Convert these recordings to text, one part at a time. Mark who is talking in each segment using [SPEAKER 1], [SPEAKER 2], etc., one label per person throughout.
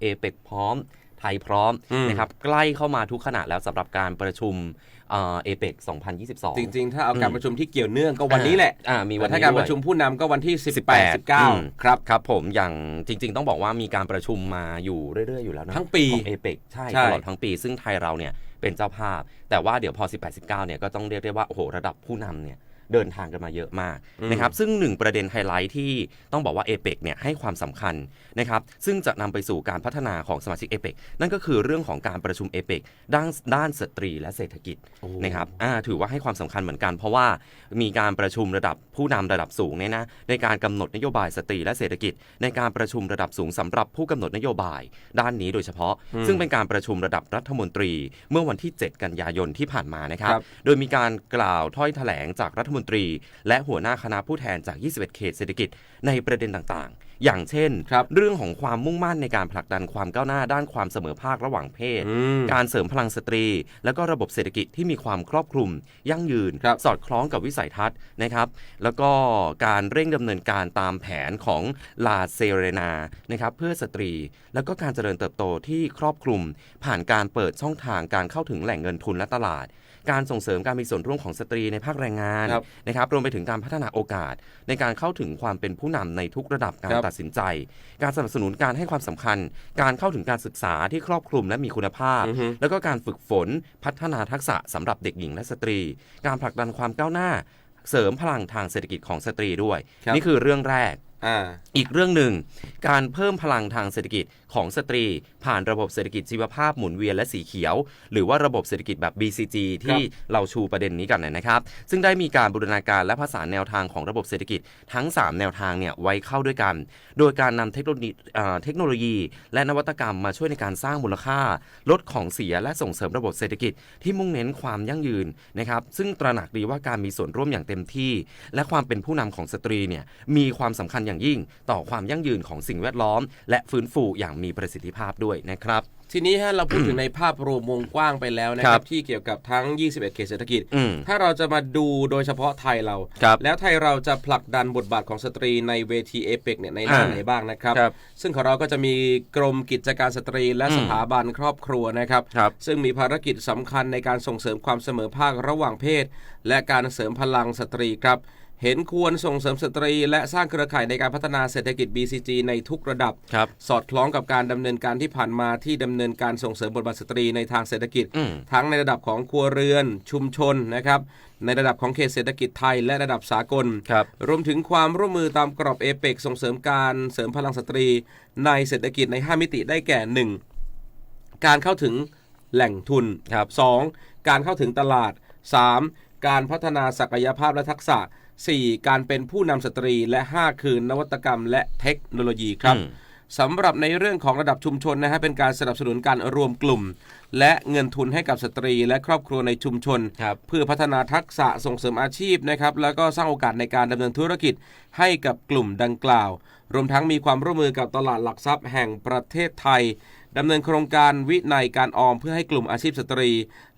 [SPEAKER 1] เอเปกพร้อม ไทยพร้อม
[SPEAKER 2] อืม
[SPEAKER 1] นะครับใกล้เข้ามาทุกขณะแล้วสำหรับการประชุมเอเปก2022
[SPEAKER 2] จริง ๆ ถ้าเอาการ
[SPEAKER 1] อืม
[SPEAKER 2] ประชุมที่เกี่ยวเนื่องก็วันนี้แหละ
[SPEAKER 1] อ่ามีวัน
[SPEAKER 2] แต่ถ้า
[SPEAKER 1] นี้
[SPEAKER 2] การ
[SPEAKER 1] ด้
[SPEAKER 2] ป
[SPEAKER 1] วย
[SPEAKER 2] ระชุมผู้นำก็วันที่ 18
[SPEAKER 1] อืม
[SPEAKER 2] 19 ครับ
[SPEAKER 1] ครับผมอย่างจริง ๆ ต้องบอกว่ามีการประชุมมาอยู่เรื่อย ๆ อยู่แล้วนะ
[SPEAKER 2] ทั้งปี
[SPEAKER 1] ของเอเปกใช่
[SPEAKER 2] ใช่
[SPEAKER 1] ตลอดทั้งปี ซึ่งไทยเราเนี่ยเป็นเจ้าภาพ แต่ว่าเดี๋ยวพอ 18 19 เนี่ยก็ต้องเรียกได้ว่าโอ้โหระดับผู้นำเนี่ย เดินทางกันมาเยอะมากนะครับซึ่งหนึ่งประเด็นไฮไลท์ที่ต้องบอกว่าเอเปกเนี่ยให้ความสำคัญนะครับซึ่งจะนำไปสู่การพัฒนาของสมาชิกเอเปกนั่นก็คือเรื่องของการประชุมเอเปกด้านด้านสตรีและเศรษฐกิจ
[SPEAKER 2] โอ้
[SPEAKER 1] นะครับอ่าถือว่าให้ความสำคัญเหมือนกัน เพราะว่ามีการประชุมระดับผู้นำระดับสูงเนี่ยนะในการกำหนดนโยบายสตรีและเศรษฐกิจ ในการประชุมระดับสูงสำหรับผู้กำหนดนโยบาย ด้านนี้โดยเฉพาะ ซึ่งเป็นการประชุมระดับรัฐมนตรี เมื่อวันที่ 7 กันยายนที่ผ่านมานะครับ
[SPEAKER 2] ครับ
[SPEAKER 1] โดยมีการกล่าวถ้อยแถลงจากรัฐมนตรี และหัวหน้าคณะผู้แทนจาก 21 เขตเศรษฐกิจในประเด็นต่างๆ อย่างเช่น
[SPEAKER 2] ครับ
[SPEAKER 1] เรื่องของความมุ่งมั่นในการผลักดันความก้าวหน้าด้านความเสมอภาคระหว่างเพศ
[SPEAKER 2] อืม
[SPEAKER 1] การเสริมพลังสตรี แล้วก็ระบบเศรษฐกิจที่มีความครอบคลุม ยั่งยืน
[SPEAKER 2] ครับ
[SPEAKER 1] สอดคล้องกับวิสัยทัศน์นะครับ แล้วก็การเร่งดำเนินการตามแผนของลาเซเรนานะครับเพื่อสตรี แล้วก็การเจริญเติบโตที่ครอบคลุม ผ่านการเปิดช่องทางการเข้าถึงแหล่งเงินทุนและตลาด การส่งเสริมการมีส่วนร่วมของสตรีในภาคแรงงาน
[SPEAKER 2] ครับ
[SPEAKER 1] นะครับรวมไปถึงการพัฒนาโอกาส ในการเข้าถึงความเป็นผู้นำในทุกระดับการ
[SPEAKER 2] ครับ
[SPEAKER 1] ตัดสินใจ การสนับสนุนการให้ความสำคัญ การเข้าถึงการศึกษาที่ครอบคลุมและมีคุณภาพ
[SPEAKER 2] อือฮึ
[SPEAKER 1] แล้วก็การฝึกฝนพัฒนาทักษะสำหรับเด็กหญิงและสตรี การผลักดันความก้าวหน้า เสริมพลังทางเศรษฐกิจของสตรีด้วย
[SPEAKER 2] ครับ
[SPEAKER 1] นี่คือเรื่องแรก
[SPEAKER 2] อ่า
[SPEAKER 1] อีกเรื่องหนึ่ง การเพิ่มพลังทางเศรษฐกิจของสตรี ผ่านระบบเศรษฐกิจชีวภาพหมุนเวียนและสีเขียว หรือว่าระบบเศรษฐกิจแบบ BCG ที่เราชูประเด็นนี้กันนะครับ ซึ่งได้มีการบูรณาการและผสานแนวทางของระบบเศรษฐกิจทั้ง 3 แนวทางเนี่ยไว้เข้าด้วยกัน โดยการนำเทคโนโลยีอ่าเทคโนโลยี และนวัตกรรมมาช่วยในการสร้างมูลค่า ลดของเสียและส่งเสริมระบบเศรษฐกิจที่มุ่งเน้นความยั่งยืนนะครับ ซึ่งตระหนักดีว่าการมีส่วนร่วมอย่างเต็มที่ และความเป็นผู้นำของสตรีเนี่ยมีความสำคัญอย่างยิ่ง ต่อความยั่งยืนของสิ่งแวดล้อม และฟื้นฟูอย่างมีประสิทธิภาพด้วยนะครับ
[SPEAKER 2] ทีนี้ฮะเราพูดถึงในภาพรวมวงกว้างไปแล้วนะค
[SPEAKER 1] ครั
[SPEAKER 2] รับบที่เกี่ยวกับทั้ง 21 เขตเศรษฐกิจ
[SPEAKER 1] อืม
[SPEAKER 2] ถ้าเราจะมาดูโดยเฉพาะไทยเรา
[SPEAKER 1] ครับ
[SPEAKER 2] แล้วไทยเราจะผลักดันบทบาทของสตรีในเวทีเอเปกเนี่ยในด้าน
[SPEAKER 1] อ่า
[SPEAKER 2] ไหนบ้างนะครับ
[SPEAKER 1] ครับ
[SPEAKER 2] ซึ่งของเราก็จะมีกรมกิจการสตรีและ
[SPEAKER 1] อืม
[SPEAKER 2] สถาบันครอบครัวนะครับ
[SPEAKER 1] ครับ
[SPEAKER 2] ซึ่งมีภารกิจสำคัญในการส่งเสริมความเสมอภาคระหว่างเพศ และการเสริมพลังสตรีครับ เห็นควรส่งเสริมสตรี และสร้างเครือข่ายในการพัฒนาเศรษฐกิจ BCG ในทุกระดับ
[SPEAKER 1] ครับ
[SPEAKER 2] สอดคล้องกับการดำเนินการที่ผ่านมาที่ดำเนินการส่งเสริมบทบาทสตรีในทางเศรษฐกิจ
[SPEAKER 1] อืม
[SPEAKER 2] ทั้งในระดับของครัวเรือนชุมชนนะครับในระดับของเขตเศรษฐกิจไทย และระดับสากล
[SPEAKER 1] ครับ
[SPEAKER 2] รวมถึงความร่วมมือตามกรอบเอเปกส่งเสริมการเสริมพลังสตรี ในเศรษฐกิจใน 5 มิติได้แก่ 1. การเข้าถึงแหล่งทุน
[SPEAKER 1] ครับ
[SPEAKER 2] 2. การเข้าถึงตลาด 3. การพัฒนาศักยภาพและทักษะ 4. การเป็นผู้นำสตรีและ 5 คือนวัตกรรมและเทคโนโลยีครับ
[SPEAKER 1] อืม
[SPEAKER 2] สำหรับในเรื่องของระดับชุมชนนะฮะเป็นการสนับสนุนการรวมกลุ่ม และเงินทุนให้กับสตรีและครอบครัวในชุมชน
[SPEAKER 1] ครับ
[SPEAKER 2] เพื่อพัฒนาทักษะส่งเสริมอาชีพนะครับแล้วก็สร้างโอกาสในการดำเนินธุรกิจให้กับกลุ่มดังกล่าว รวมทั้งมีความร่วมมือกับตลาดหลักทรัพย์แห่งประเทศไทยดำเนินโครงการวินัยการออมเพื่อให้กลุ่มอาชีพสตรี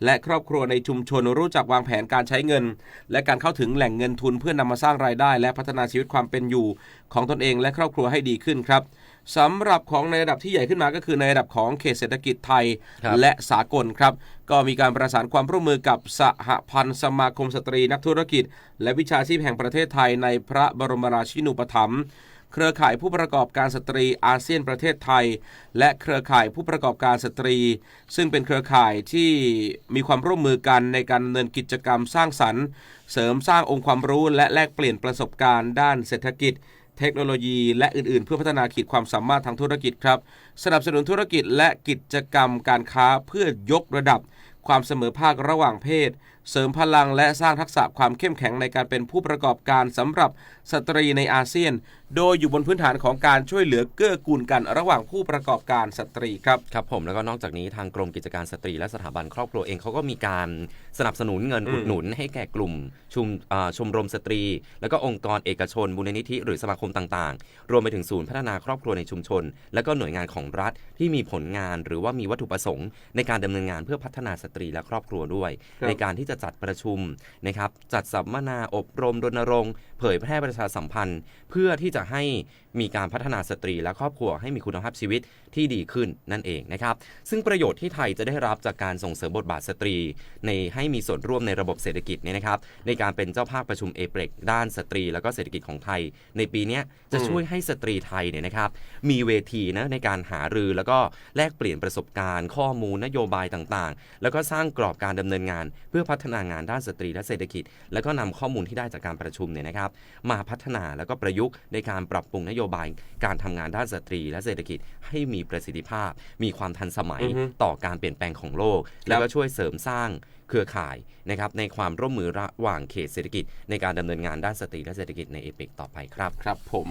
[SPEAKER 2] และครอบครัวในชุมชนรู้จักวางแผนการใช้เงิน และการเข้าถึงแหล่งเงินทุนเพื่อนำมาสร้างรายได้ และพัฒนาชีวิตความเป็นอยู่ของตนเองและครอบครัวให้ดีขึ้นครับ สำหรับของในระดับที่ใหญ่ขึ้นมาก็คือในระดับของเขตเศรษฐกิจไทย
[SPEAKER 1] ครับ
[SPEAKER 2] และสากลครับ ก็มีการประสานความร่วมมือกับสหพันธ์สมาคมสตรีนักธุรกิจ และวิชาชีพแห่งประเทศไทยในพระบรมราชินูปถัมภ์เครือข่ายผู้ประกอบการสตรีอาเซียนประเทศไทย และเครือข่ายผู้ประกอบการสตรี ซึ่งเป็นเครือข่ายที่มีความร่วมมือกันในการดำเนินกิจกรรมสร้างสรรค์ เสริมสร้างองค์ความรู้และแลกเปลี่ยนประสบการณ์ด้านเศรษฐกิจ เทคโนโลยี และอื่น ๆ เพื่อพัฒนาขีดความสามารถทางธุรกิจครับ สนับสนุนธุรกิจและกิจกรรมการค้าเพื่อยกระดับ ความเสมอภาคระหว่างเพศ เสริมพลังและสร้างทักษะความเข้มแข็งในการเป็นผู้ประกอบการสำหรับสตรีในอาเซียน โดยอยู่บนพื้นฐานของการช่วยเหลือเกื้อกูลกันระหว่างผู้ประกอบการสตรีครับ
[SPEAKER 1] ครับผมแล้วก็นอกจากนี้ทางกรมกิจการสตรีและสถาบันครอบครัวเองเขาก็มีการสนับสนุนเงิน
[SPEAKER 2] อืม
[SPEAKER 1] อุดหนุน ให้แก่กลุ่มชุมอ่าชมรมสตรี แล้วก็องค์กรเอกชนมูลนิธิหรือสมาคมต่างๆ รวมไปถึงศูนย์พัฒนาครอบครัวในชุมชน และก็หน่วยงานของรัฐที่มีผลงานหรือว่ามีวัตถุประสงค์ ในการดำเนินงานเพื่อพัฒนาสตรีและครอบครัวด้วย
[SPEAKER 2] ครับ
[SPEAKER 1] ในการที่จะจัดประชุมนะครับจัดสัมมนาอบรมรณรงค์เผยแพร่ประชาสัมพันธ์ เพื่อที่จะให้มีการพัฒนาสตรีและครอบครัวให้มีคุณภาพชีวิตที่ดีขึ้นนั่นเองนะครับ ซึ่งประโยชน์ที่ไทยจะได้รับจากการส่งเสริมบทบาทสตรี ในให้มีส่วนร่วมในระบบเศรษฐกิจเนี่ยนะครับ ในการเป็นเจ้าภาพประชุมเอเปกด้านสตรี แล้วก็เศรษฐกิจของไทย ในปีนี้จะช่วยให้สตรีไทยเนี่ยนะครับ มีเวทีนะในการหารือแล้วก็แลกเปลี่ยนประสบการณ์ ข้อมูลนโยบายต่างๆ แล้วก็สร้างกรอบการดำเนินงาน เพื่อพัฒนางานด้านสตรีและเศรษฐกิจ แล้วก็นำข้อมูลที่ได้จากการประชุมเนี่ยนะครับ มาพัฒนาแล้วก็ประยุกต์ในการปรับปรุงนโยบายการทำงานด้านสตรี และเศรษฐกิจให้มีประสิทธิภาพ มีความทันสมัย
[SPEAKER 2] อือฮึ
[SPEAKER 1] ต่อการเปลี่ยนแปลงของโลก แล้วก็ช่วยเสริมสร้างเครือข่ายนะครับในความร่วมมือระหว่างเขตเศรษฐกิจ ในการดำเนินงานด้านสตรีและเศรษฐกิจในเอเปกต่อไปครับ
[SPEAKER 2] ครับผม